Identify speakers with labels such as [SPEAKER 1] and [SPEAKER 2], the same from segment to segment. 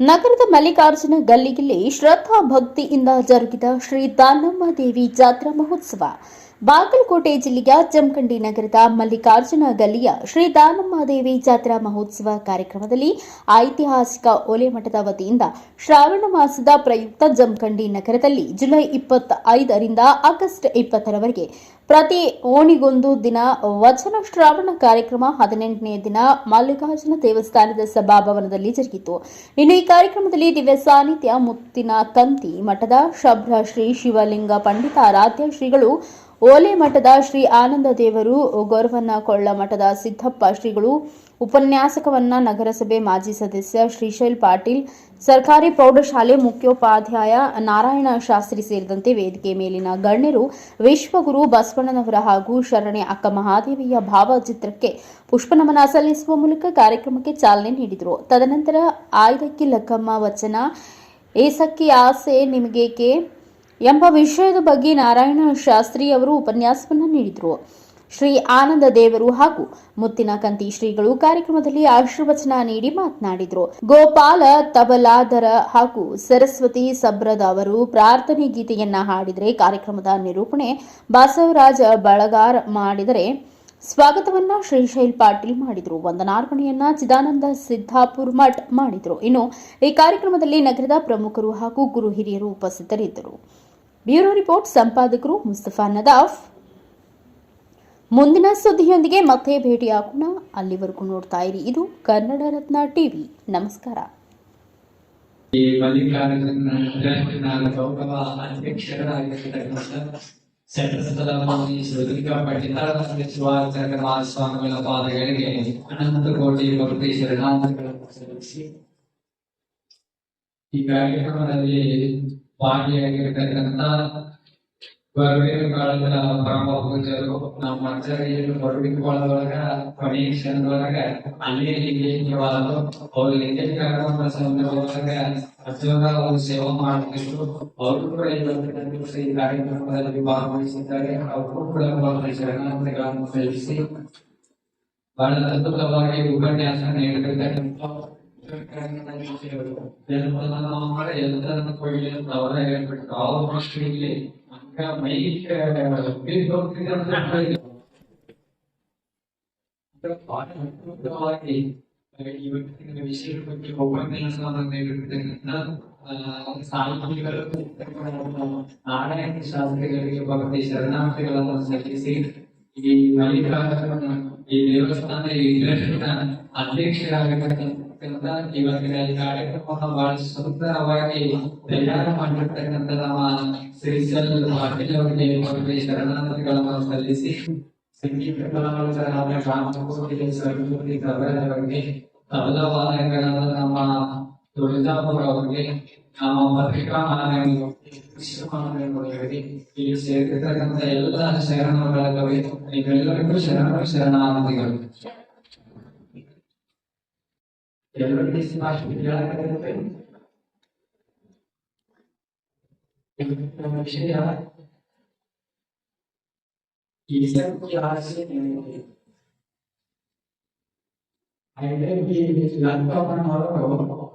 [SPEAKER 1] ನಗರದ ಮಲ್ಲಿಕಾರ್ಜುನ ಗಲ್ಲಿಯಲ್ಲಿ ಶ್ರದ್ಧಾ ಭಕ್ತಿಯಿಂದ ಜರುಗಿದ ಶ್ರೀ ದಾನಮ್ಮ ದೇವಿ ಜಾತ್ರಾ ಮಹೋತ್ಸವ. ಬಾಗಲಕೋಟೆ ಜಿಲ್ಲೆಯ ಜಮಖಂಡಿ ನಗರದ ಮಲ್ಲಿಕಾರ್ಜುನ ಗಲ್ಲಿಯ ಶ್ರೀ ದಾನಮ್ಮದೇವಿ ಜಾತ್ರಾ ಮಹೋತ್ಸವ ಕಾರ್ಯಕ್ರಮದಲ್ಲಿ ಐತಿಹಾಸಿಕ ಒಲೆಮಠದ ವತಿಯಿಂದ ಶ್ರಾವಣ ಮಾಸದ ಪ್ರಯುಕ್ತ ಜಮಖಂಡಿ ನಗರದಲ್ಲಿ ಜುಲೈ ಇಪ್ಪತ್ತೈದರಿಂದ ಆಗಸ್ಟ್ ಇಪ್ಪತ್ತರವರೆಗೆ ಪ್ರತಿ ಓಣಿಗೊಂದು ದಿನ ವಚನ ಶ್ರಾವಣ ಕಾರ್ಯಕ್ರಮ, ಹದಿನೆಂಟನೇ ದಿನ ಮಲ್ಲಿಕಾರ್ಜುನ ದೇವಸ್ಥಾನದ ಸಭಾಭವನದಲ್ಲಿ ಜರುಗಿತು. ಇನ್ನು ಈ ಕಾರ್ಯಕ್ರಮದಲ್ಲಿ ದಿವ್ಯ ಸಾನ್ನಿಧ್ಯ ಮುತ್ತಿನ ತಂತಿ ಮಠದ ಶಭ್ರ ಶ್ರೀ ಶಿವಲಿಂಗ ಪಂಡಿತಾರಾಧ್ಯ ಶ್ರೀಗಳು ಓಲೆ ಮಠದ ಶ್ರೀ ಆನಂದ ದೇವರು ಗೌರವನ ಕೊಳ್ಳ ಮಠದ ಸಿದ್ದಪ್ಪ ಶ್ರೀಗಳು. ಉಪನ್ಯಾಸಕವನ್ನ ನಗರಸಭೆ ಮಾಜಿ ಸದಸ್ಯ ಶ್ರೀಶೈಲ್ ಪಾಟೀಲ್, ಸರ್ಕಾರಿ ಪ್ರೌಢಶಾಲೆ ಮುಖ್ಯೋಪಾಧ್ಯಾಯ ನಾರಾಯಣ ಶಾಸ್ತ್ರಿ ಸೇರಿದಂತೆ ವೇದಿಕೆ ಮೇಲಿನ ಗಣ್ಯರು ವಿಶ್ವಗುರು ಬಸವಣ್ಣನವರ ಹಾಗೂ ಶರಣೆ ಅಕ್ಕ ಮಹಾದೇವಿಯ ಭಾವಚಿತ್ರಕ್ಕೆ ಪುಷ್ಪನಮನ ಸಲ್ಲಿಸುವ ಮೂಲಕ ಕಾರ್ಯಕ್ರಮಕ್ಕೆ ಚಾಲನೆ ನೀಡಿದರು. ತದನಂತರ ಆಯ್ದಕ್ಕಿ ಲಕ್ಕಮ್ಮ ವಚನ, ಏಸಕ್ಕಿ ಆಸೆ ನಿಮಗೇಕೆ? ಎಂಬ ವಿಷಯದ ಬಗ್ಗೆ ನಾರಾಯಣ ಶಾಸ್ತ್ರಿ ಅವರು ಉಪನ್ಯಾಸವನ್ನು ನೀಡಿದರು. ಶ್ರೀ ಆನಂದ ದೇವರು ಹಾಗೂ ಮುತ್ತಿನ ಕಂತಿ ಶ್ರೀಗಳು ಕಾರ್ಯಕ್ರಮದಲ್ಲಿ ಆಶೀರ್ವಚನ ನೀಡಿ ಮಾತನಾಡಿದರು. ಗೋಪಾಲ ತಬಲಾದರ ಹಾಗೂ ಸರಸ್ವತಿ ಸಬ್ರದ ಅವರು ಪ್ರಾರ್ಥನೆ ಗೀತೆಯನ್ನ ಹಾಡಿದರೆ ಕಾರ್ಯಕ್ರಮದ ನಿರೂಪಣೆ ಬಸವರಾಜ ಬಳಗಾರ್ ಮಾಡಿದರೆ ಸ್ವಾಗತವನ್ನ ಶ್ರೀಶೈಲ್ ಪಾಟೀಲ್ ಮಾಡಿದ್ರು. ವಂದನಾರ್ಪಣೆಯನ್ನ ಚಿದಾನಂದ ಸಿದ್ದಾಪುರ್ ಮಠ್ ಮಾಡಿದ್ರು. ಇನ್ನು ಈ ಕಾರ್ಯಕ್ರಮದಲ್ಲಿ ನಗರದ ಪ್ರಮುಖರು ಹಾಗೂ ಗುರು ಹಿರಿಯರು ಉಪಸ್ಥಿತರಿದ್ದರು. ಬ್ಯೂರೋ ರಿಪೋರ್ಟ್ ಸಂಪಾದಕರು ಮುಸ್ತಫಾ ನದಾಫ್. ಮುಂದಿನ ಸುದ್ದಿಯೊಂದಿಗೆ ಮತ್ತೆ ಭೇಟಿಯಾಗೋಣ. ಅಲ್ಲಿವರೆಗೂ ನೋಡ್ತಾ ಇರಿ. ಇದು ಕನ್ನಡ ರತ್ನ ಟಿವಿ. ನಮಸ್ಕಾರ.
[SPEAKER 2] ಈ ಅನಂತ ಕೋಟಿ ಈ ಕಾರ್ಯಕ್ರಮದಲ್ಲಿ ಭಾಗಿಯಾಗಿರ್ತಕ್ಕಂಥ ಬರವೇರುಗಳ ಪರಮ ಪೂಜರು ನಮ್ಮ ಆಚಾರ್ಯರು ಬರವಿಕೊಳ್ಳೊಳಗ ಕೊನೆಯ ಕ್ಷಣದೊಳಗ ಅಲ್ಲಿ ಲಿಂಗೇಶ್ವರ ಅವ್ರು ಲಿಂಗೈಕ್ಯವಾದ ಸಂದರ್ಭದೊಳಗ ಅತ್ಯಂತ ಅವರು ಸೇವೆ ಮಾಡುತ್ತಿದ್ರು ಅವರು ಕೂಡ ಇವತ್ತಿನ ಈ ಕಾರ್ಯಕ್ರಮದಲ್ಲಿ ಭಾಗವಹಿಸಿದ್ದಾರೆ. ಅವರು ಕೂಡ ಶರಣಾರ್ಥಿಗಳನ್ನು ಸಲ್ಲಿಸಿ ಬಹಳ ಅದ್ಭುತವಾಗಿ ಉಪನ್ಯಾಸ ನೀಡಿರ್ತಕ್ಕಂಥ ജനപ്രധാനമായ എന്താണ് കോയിലും അവരെ കാലവർഷയിലെ ഇവരുടെ വിഷയത്തെപ്പറ്റി സാഹിത്യങ്ങളും നാടക ശാസ്ത്രങ്ങളിലേക്ക് പകർത്തി ശരണാർത്ഥികളെ സംസാരിക്കുകയും ಈ ಮಲ್ಲಿಕಾರ್ಜುನ ಈ ದೇವಸ್ಥಾನ ಈ ಟ್ರಸ್ಟ್ನ ಅಧ್ಯಕ್ಷರಾಗಿರ್ತಕ್ಕಂಥ ಇವತ್ತಿನ ಈ ಕಾರ್ಯಕ್ರಮ ಬಹಳ ಸುಂದರವಾಗಿ ತಯಾರು ಮಾಡಿರ್ತಕ್ಕಂಥ ನಮ್ಮ ಶ್ರೀಸಲ್ ಪಾಟೀಲ್ ಅವರಿಗೆ ಶರಣಾರ್ಥಿಗಳನ್ನು ಸಲ್ಲಿಸಿ. ಸಂಗೀತ ಕಲಾವಿದರಾದ ರಾಮಕೋಟಿ ಸರ್ವೂರಿ tourism probably. Now, Africa and Israel is a different Elda Sharon of Ragavi, a very good Sharon of Sharon of the Gulf. Everybody is much bigger. ईश्वर की आश्रय आइडेंटिटी लगता है हमारा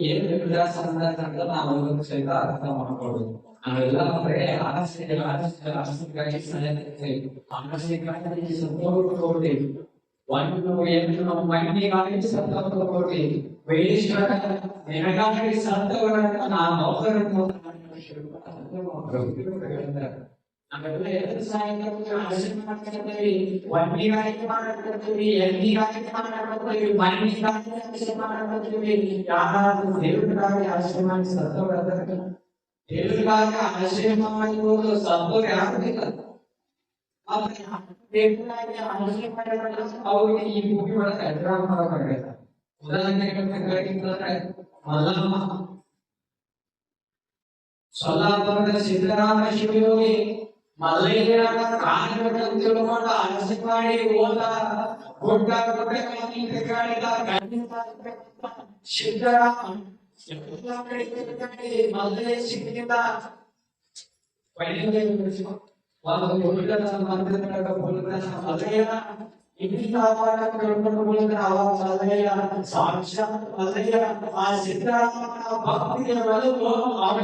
[SPEAKER 2] ಏನು ವ್ಯತ್ಯಾಸ ಅಂತ ನಾವು ಅದನ್ನು ಸಹಿತ ಅರ್ಥ ಮಾಡ್ಕೊಳ್ಳೋದು ನಾವೆಲ್ಲ ಬರೇ ಆಸೆ ಆಸೆ ಆಸೆಗಾಗಿ ಸಲಹೆ ಮಾನಸಿಕವಾಗಿ ಸಂಪೂರ್ಣ ಒಂದು ಎಂದು ನಮ್ಮ ಮಣ್ಣಿಗಾಗಿ ಸತ್ತವನ್ನು ಕೊಡಿ ವೈಶ್ವರ ನಿನಗಾಗಿ ಸತ್ತವರನ್ನು ನಾನು ಅವರನ್ನು ನಾವೆಲ್ಲ ಎರಡು ಸಾಯಂಕಾಲ ಆಶೀರ್ವಾದ ಮಾಡ್ತಿರ್ತೀವಿ ಒಂದಿಗಾಗಿ ಮಾಡ್ತಿರ್ತೀವಿ ಎಲ್ಲಿಗಾಗಿ ಮಾಡ್ತಿರ್ತೀವಿ ಮಣ್ಣಿಗಾಗಿ ಆಶೀರ್ವಾದ ಮಾಡ್ತಿರ್ತೀವಿ ಯಾರಾದ್ರೂ ದೇವರಿಗಾಗಿ ಆಶೀರ್ವಾದ ಸತ್ತವರ ದೇವರಿಗಾಗಿ ಆಶೀರ್ವಾದ ಮಾಡುವುದು ಸತ್ತವರು ಯಾರು ಬೇಕಲ್ಲ ಅವ್ರಿಗೆ ಈ ಭೂಮಿ ಒಳಗೆ ಎದುರಾಗ ಮಾಡಬೇಕಾಗತ್ತ ಉದಾಹರಣೆಗೆ ಹೇಳ್ಬೇಕಂದ್ರೆ ಮಲ್ಲಮ್ಮ ಸೊಲ್ಲಾಪುರದ ಸಿದ್ದರಾಮ ಶಿವಯೋಗಿ ಮಲ್ಲಯ್ಯನ ಕಾರ್ಯವನ್ನು ತಿಳ್ಕೊಂಡು ಅರಸಿ ಮಾಡಿ ಹೋದ ಗುಡ್ಡ ಗುಡ್ಡ ಕಾಲಿ ತಿರುಗಾಡಿದ ಖಂಡಿತ ಸಿದ್ದರಾಮ ಎಲ್ಲ ಕಡೆ ತಿರುಗಾಡಿ ಮಲ್ಲಯ್ಯ ಸಿಕ್ಕಿದ ಒಂದು ಗುಡ್ಡದ ಮಂದಿರದ ಮೂಲಕ ఇంటికి కాపాడక కనుక రావాలి వదలయ్య సాక్ష వదలయ్య ఆ సిద్ధరామన్న భక్తి వెలుగు ఆమె